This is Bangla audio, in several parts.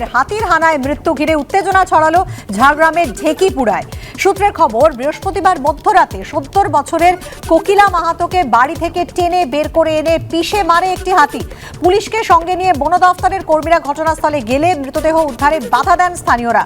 ফের হাতির হানায় মৃত্যু ঘিরে উত্তেজনা ছড়ালো ঝাড়গ্রামের ঢেকিপুরায় সূত্রের খবর, বৃহস্পতিবার মধ্যরাতে সত্তর বছরের কোকিলা মাহাতোকে বাড়ি থেকে টেনে বের করে এনে পিষে মারে একটি হাতি। পুলিশকে সঙ্গে নিয়ে বন দফতরের কর্মীরা ঘটনাস্থলে গেলে মৃতদেহ উদ্ধারে বাধা দেন স্থানীয়রা।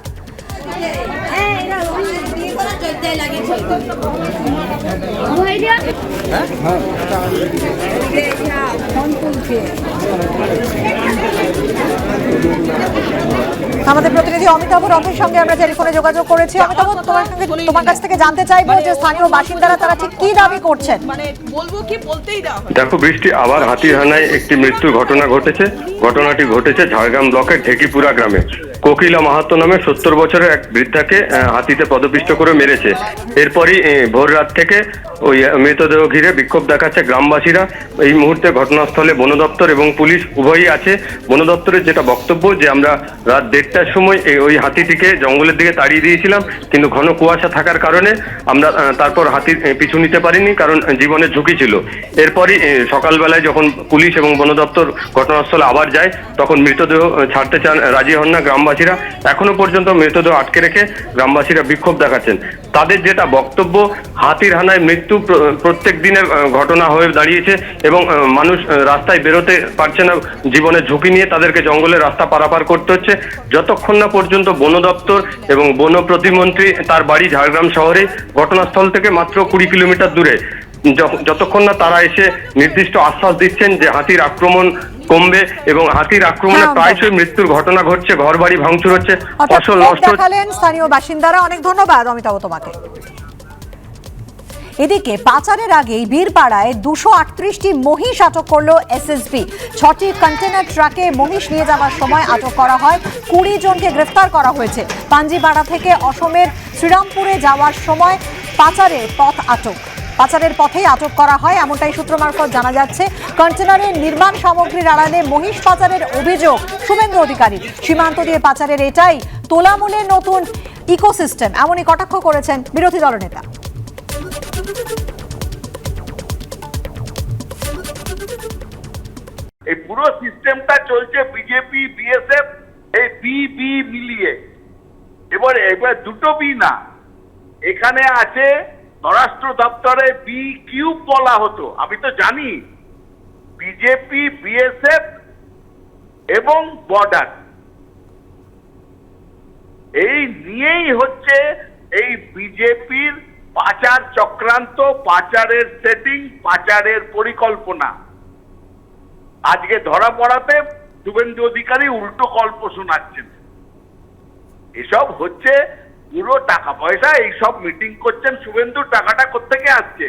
আমাদের প্রতিনিধি অমিতাভ রথের সঙ্গে আমরা টেলিফোনে যোগাযোগ করেছি। অমিতাভ তোমার সঙ্গে তোমার কাছ থেকে জানতে চাইব যে স্থানীয় বাসিন্দারা তারা ঠিক কি দাবি করছেন? মানে বলব কি বলতেই দাও দেখো বৃষ্টি আবার হাতির হানায় একটি মৃত্যুর ঘটনা ঘটেছে। ঘটনাটি ঘটেছে ঝাড়গ্রাম ব্লকের ঢেকিপুরা গ্রামে। কোকিলা মাহাতো নামে সত্তর বছরের এক বৃদ্ধাকে হাতিতে পদপিষ্ট করে মেরেছে। এরপরই ভোর রাত থেকে ওই মৃতদেহ ঘিরে বিক্ষোভ দেখাচ্ছে গ্রামবাসীরা। এই মুহূর্তে ঘটনাস্থলে বন দপ্তর এবং পুলিশ উভয়ই আছে। বন দপ্তরের যেটা বক্তব্য, যে আমরা রাত দেড়টার সময় ওই হাতিটিকে জঙ্গলের দিকে তাড়িয়ে দিয়েছিলাম, কিন্তু ঘন কুয়াশা থাকার কারণে আমরা তারপর হাতির পিছু নিতে পারিনি, কারণ জীবনের ঝুঁকি ছিল। এরপরই সকালবেলায় যখন পুলিশ এবং বন দপ্তর ঘটনাস্থলে আবার যায়, তখন মৃতদেহ ছাড়তে চান, রাজি হন না গ্রামবাসীরা এখনও পর্যন্ত মৃতদেহ আটকে রেখে গ্রামবাসীরা বিক্ষোভ দেখাচ্ছেন। তাদের যেটা বক্তব্য, হাতির হানায় মৃত্যু প্রত্যেক দিনের ঘটনা হয়ে দাঁড়িয়েছে এবং মানুষ রাস্তায় বেরোতে পারছে না জীবনের ঝুঁকি নিয়ে তাদেরকে জঙ্গলের রাস্তা পারাপার করতে হচ্ছে। যতক্ষণ না পর্যন্ত বন দপ্তর এবং বন প্রতিমন্ত্রী তার বাড়ি ঝাড়গ্রাম শহরে, ঘটনাস্থল থেকে মাত্র কুড়ি কিলোমিটার দূরে যতক্ষণ না তারা এসে নির্দিষ্ট আশ্বাস দিচ্ছেন যে হাতির আক্রমণ কমবে এবং হাতির আক্রমণে হ্যাঁ, প্রায়শই মৃত্যুর ঘটনা ঘটছে ঘর বাড়ি ভাঙচুর হচ্ছে ফসল নষ্ট দেখালেন স্থানীয় বাসিন্দারা অনেক ধন্যবাদ অমিতাভ তোমাকে। এদিকে পাচারের আগেই বীরপাড়ায় দুশো আটত্রিশটি মহিষ আটক করল এসএসবি ছটি কন্টেনার ট্রাকে মহিষ নিয়ে যাওয়ার সময় আটক করা হয়। কুড়ি জনকে গ্রেফতার করা হয়েছে। পাঞ্জিপাড়া থেকে অসমের শ্রীরামপুরে যাওয়ার সময় পাচারের পথ আটক। পাচারের পথেই আটক করা হয়, এমনটাই সূত্র মারফত জানা যাচ্ছে। কন্টেনারের নির্মাণ সামগ্রীর আড়ালে মহিষ পাচারের অভিযোগ, শুভেন্দু অধিকারী। সীমান্ত দিয়ে পাচারের এটাই তোলামূলের নতুন ইকোসিস্টেম, এমনই কটাক্ষ করেছেন বিরোধী দলনেতা। এই পুরো সিস্টেমটা চলছে বিজেপি, বিএসএফ, এই বি বি মিলিয়ে। এবার এবার দুটো বি না। এখানে আছে স্বরাষ্ট্র দপ্তরে বি কিউ বলা হতো, আমি তো জানি। বিজেপি বিএসএফ এবং বর্ডার। এই নিয়েই হচ্ছে এই বিজেপির পাচার চক্রান্ত, পাচারের সেটিং পাচারের পরিকল্পনা। আজকে ধরা পড়াতে শুভেন্দু অধিকারী উল্টো গল্প শোনাচ্ছেন। এসব হচ্ছে পুরো টাকা পয়সা এইসব মিটিং করছেন শুভেন্দু, টাকাটা কোথেকে আসছে?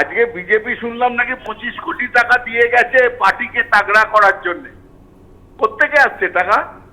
আজকে বিজেপি শুনলাম নাকি পঁচিশ কোটি টাকা দিয়ে গেছে পার্টিকে তাগড়া করার জন্য। কোথেকে আসছে টাকা?